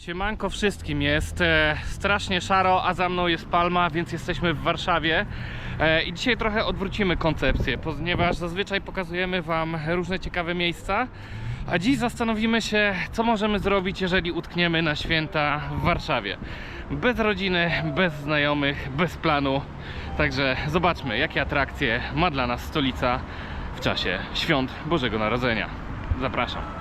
Siemanko wszystkim, jest e, strasznie szaro, a za mną jest Palma, więc jesteśmy w Warszawie e, i dzisiaj trochę odwrócimy koncepcję, ponieważ zazwyczaj pokazujemy Wam różne ciekawe miejsca, a dziś zastanowimy się, co możemy zrobić, jeżeli utkniemy na święta w Warszawie. Bez rodziny, bez znajomych, bez planu, także zobaczmy, jakie atrakcje ma dla nas stolica w czasie świąt Bożego Narodzenia. Zapraszam.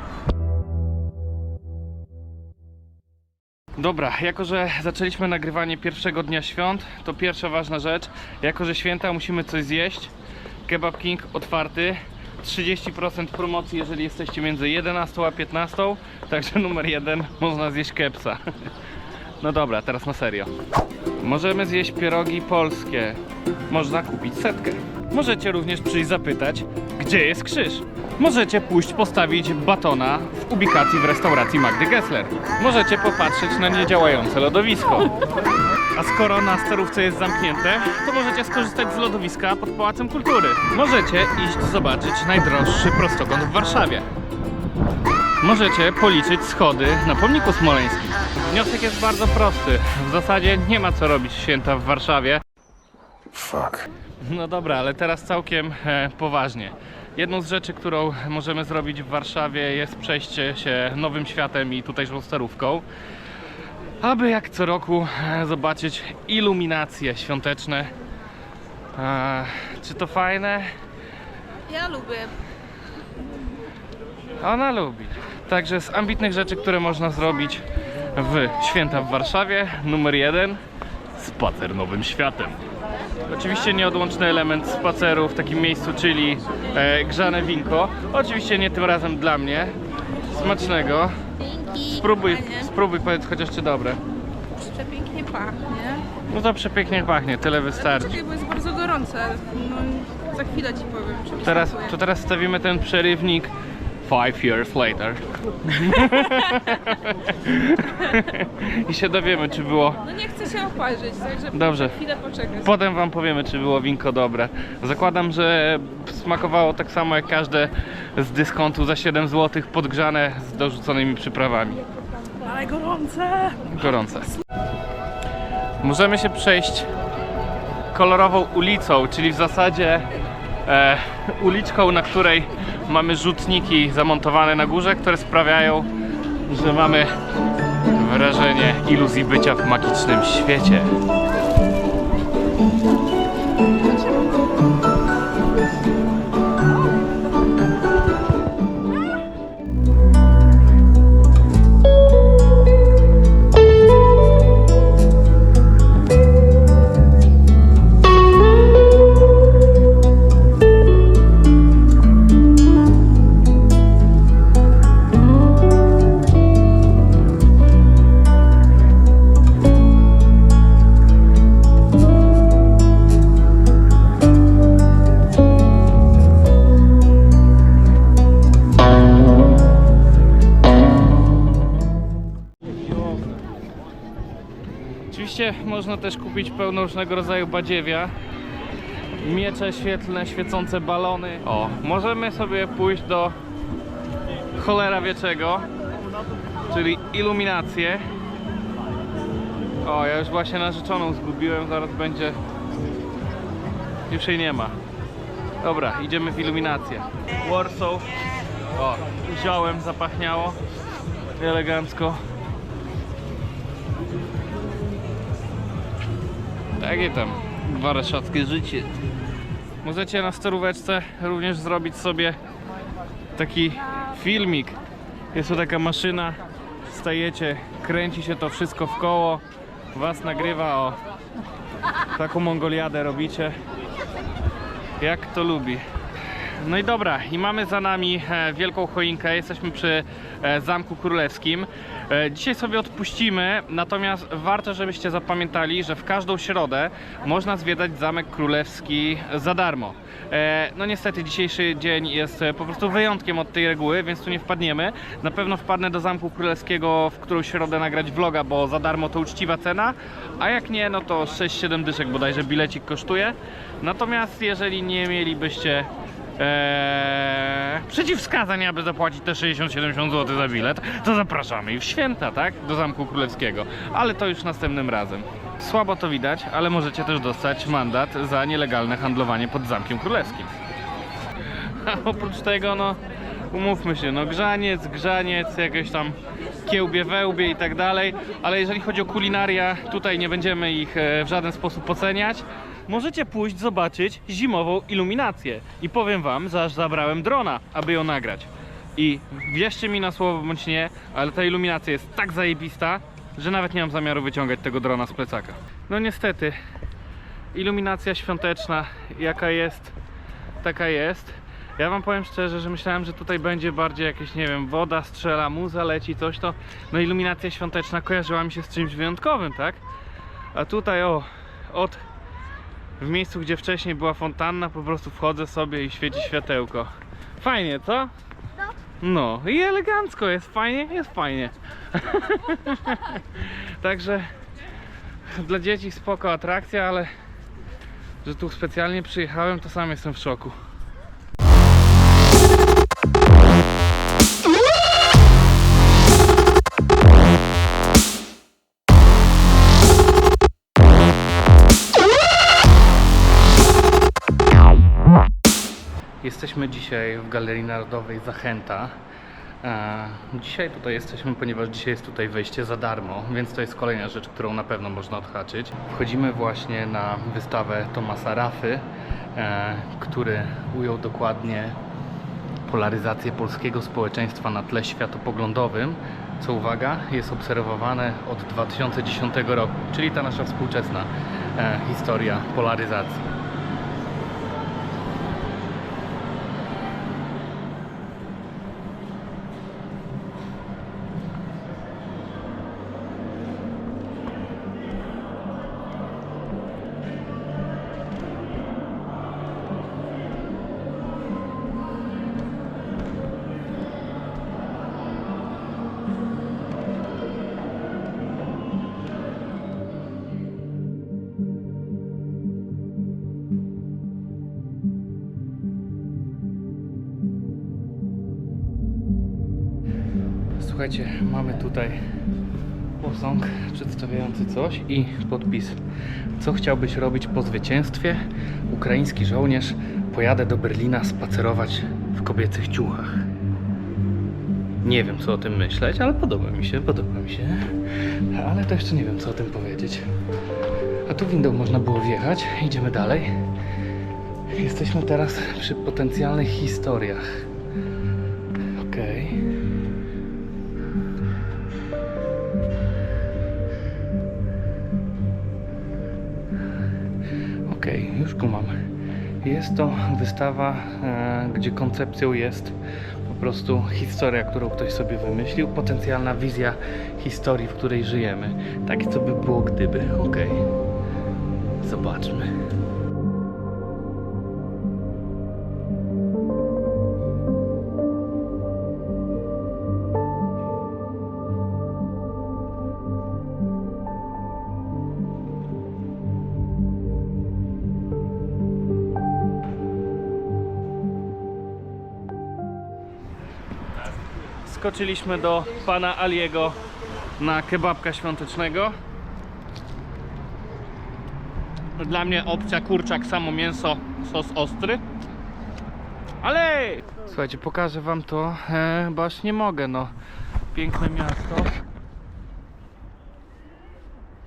Dobra, jako że zaczęliśmy nagrywanie pierwszego dnia świąt, to pierwsza ważna rzecz, jako że święta musimy coś zjeść. Kebab King otwarty, 30% promocji, jeżeli jesteście między 11 a 15, także numer jeden, można zjeść kepsa. No dobra, teraz na serio. Możemy zjeść pierogi polskie, można kupić setkę. Możecie również przyjść zapytać, gdzie jest krzyż. Możecie pójść postawić batona w ubikacji w restauracji Magdy Gessler. Możecie popatrzeć na niedziałające lodowisko. A skoro na sterówce jest zamknięte, to możecie skorzystać z lodowiska pod Pałacem Kultury. Możecie iść zobaczyć najdroższy prostokąt w Warszawie. Możecie policzyć schody na pomniku smoleńskim. Wniosek jest bardzo prosty. W zasadzie nie ma co robić święta w Warszawie. Fuck. No dobra, ale teraz całkiem e, poważnie. Jedną z rzeczy, którą możemy zrobić w Warszawie jest przejście się nowym światem i tutejszą starówką. Aby jak co roku e, zobaczyć iluminacje świąteczne. Czy to fajne? Ja lubię. Ona lubi. Także z ambitnych rzeczy, które można zrobić w święta w Warszawie, numer jeden spacer nowym światem. Oczywiście nieodłączny element spaceru w takim miejscu, czyli e, grzane winko. Oczywiście nie tym razem dla mnie. Smacznego. Dzięki. Spróbuj, spróbuj powiedz chociaż czy dobre. Przepięknie pachnie. No to przepięknie pachnie, tyle wystarczy. Czekaj, bo jest bardzo gorące. No, za chwilę ci powiem, czy mi Teraz, smakuje. to teraz stawimy ten przerywnik Five years later. I się dowiemy, czy było No nie chcę się oparzyć, także Dobrze. chwilę poczekać. Potem wam powiemy, czy było winko dobre. Zakładam, że smakowało tak samo jak każde z dyskontu za 7 zł, podgrzane z dorzuconymi przyprawami. Ale gorące! Gorące. Możemy się przejść kolorową ulicą, czyli w zasadzie e, uliczką, na której mamy rzutniki zamontowane na górze, które sprawiają, że mamy wrażenie iluzji bycia w magicznym świecie. Można też kupić pełno różnego rodzaju badziewia. Miecze świetlne, świecące balony. O, możemy sobie pójść do cholera wie czego, czyli iluminację. O, ja już właśnie narzeczoną zgubiłem, zaraz będzie... Już jej nie ma. Dobra, idziemy w iluminację. Warsaw. O, ziołem zapachniało. Elegancko. Takie tam warszawskie życie. Możecie na steróweczce również zrobić sobie taki filmik. Jest tu taka maszyna, stajecie, kręci się to wszystko w koło, was nagrywa, o taką mongoliadę robicie, jak to lubi. No i dobra, i mamy za nami e, wielką choinkę, jesteśmy przy e, Zamku Królewskim. E, dzisiaj sobie odpuścimy, natomiast warto, żebyście zapamiętali, że w każdą środę można zwiedzać Zamek Królewski za darmo. E, no niestety dzisiejszy dzień jest po prostu wyjątkiem od tej reguły, więc tu nie wpadniemy. Na pewno wpadnę do Zamku Królewskiego w którą środę nagrać vloga, bo za darmo to uczciwa cena, a jak nie, no to 6-7 dyszek bodajże bilecik kosztuje. Natomiast jeżeli nie mielibyście Eee, przeciwwskazań, aby zapłacić te 60-70 zł za bilet, to zapraszamy i w święta, tak? Do Zamku Królewskiego. Ale to już następnym razem. Słabo to widać, ale możecie też dostać mandat za nielegalne handlowanie pod Zamkiem Królewskim. A oprócz tego, no, umówmy się, no grzaniec, grzaniec, jakieś tam kiełbie, wełbie i tak dalej, ale jeżeli chodzi o kulinaria, tutaj nie będziemy ich e, w żaden sposób oceniać. Możecie pójść zobaczyć zimową iluminację i powiem wam, że aż zabrałem drona, aby ją nagrać. I wierzcie mi na słowo bądź nie, ale ta iluminacja jest tak zajebista, że nawet nie mam zamiaru wyciągać tego drona z plecaka. No niestety, iluminacja świąteczna, jaka jest, taka jest. Ja wam powiem szczerze, że myślałem, że tutaj będzie bardziej jakieś, nie wiem, woda strzela, muza leci, coś to. No iluminacja świąteczna kojarzyła mi się z czymś wyjątkowym, tak? A tutaj o, od w miejscu, gdzie wcześniej była fontanna, po prostu wchodzę sobie i świeci światełko. Fajnie, co? No i elegancko, jest fajnie, jest fajnie. Także dla dzieci spoko atrakcja, ale że tu specjalnie przyjechałem, to sam jestem w szoku. Jesteśmy dzisiaj w Galerii Narodowej Zachęta. E, Dzisiaj tutaj jesteśmy, ponieważ dzisiaj jest tutaj wejście za darmo, więc to jest kolejna rzecz, którą na pewno można odhaczyć. Wchodzimy właśnie na wystawę Tomasa Rafy, e, który ujął dokładnie polaryzację polskiego społeczeństwa na tle światopoglądowym, co uwaga, jest obserwowane od 2010 roku, czyli ta nasza współczesna e, historia polaryzacji. Słuchajcie, mamy tutaj posąg przedstawiający coś i podpis. Co chciałbyś robić po zwycięstwie? Ukraiński żołnierz pojadę do Berlina spacerować w kobiecych ciuchach. Nie wiem co o tym myśleć, ale podoba mi się, podoba mi się. Ale to jeszcze nie wiem co o tym powiedzieć. A tu windą można było wjechać. Idziemy dalej. Jesteśmy teraz przy potencjalnych historiach. Okej. Okej, już go mam. Jest to wystawa, e, gdzie koncepcją jest po prostu historia, którą ktoś sobie wymyślił, potencjalna wizja historii, w której żyjemy. Takie, co by było gdyby. Okej. Zobaczmy. Skoczyliśmy do pana Aliego na kebabka świątecznego. Dla mnie opcja kurczak, samo mięso, sos ostry. Ale! Słuchajcie, pokażę wam to, e, bo aż nie mogę, no. Piękne miasto.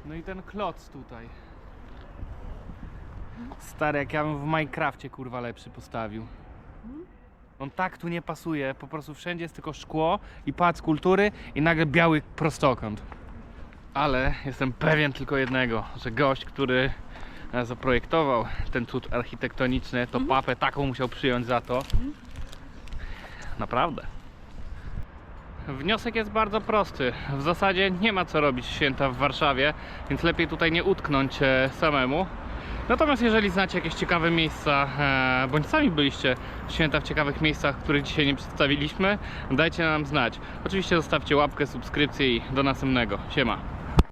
No i ten kloc tutaj. Stary, jak ja bym w Minecrafcie kurwa lepszy postawił. On tak tu nie pasuje, po prostu wszędzie jest tylko szkło i pac kultury i nagle biały prostokąt. Ale jestem pewien tylko jednego, że gość, który zaprojektował ten cud architektoniczny, to papę taką musiał przyjąć za to. Naprawdę. Wniosek jest bardzo prosty. W zasadzie nie ma co robić święta w Warszawie, więc lepiej tutaj nie utknąć e, samemu. Natomiast jeżeli znacie jakieś ciekawe miejsca, e, bądź sami byliście w święta w ciekawych miejscach, których dzisiaj nie przedstawiliśmy, dajcie nam znać. Oczywiście zostawcie łapkę, subskrypcję i do następnego. Siema.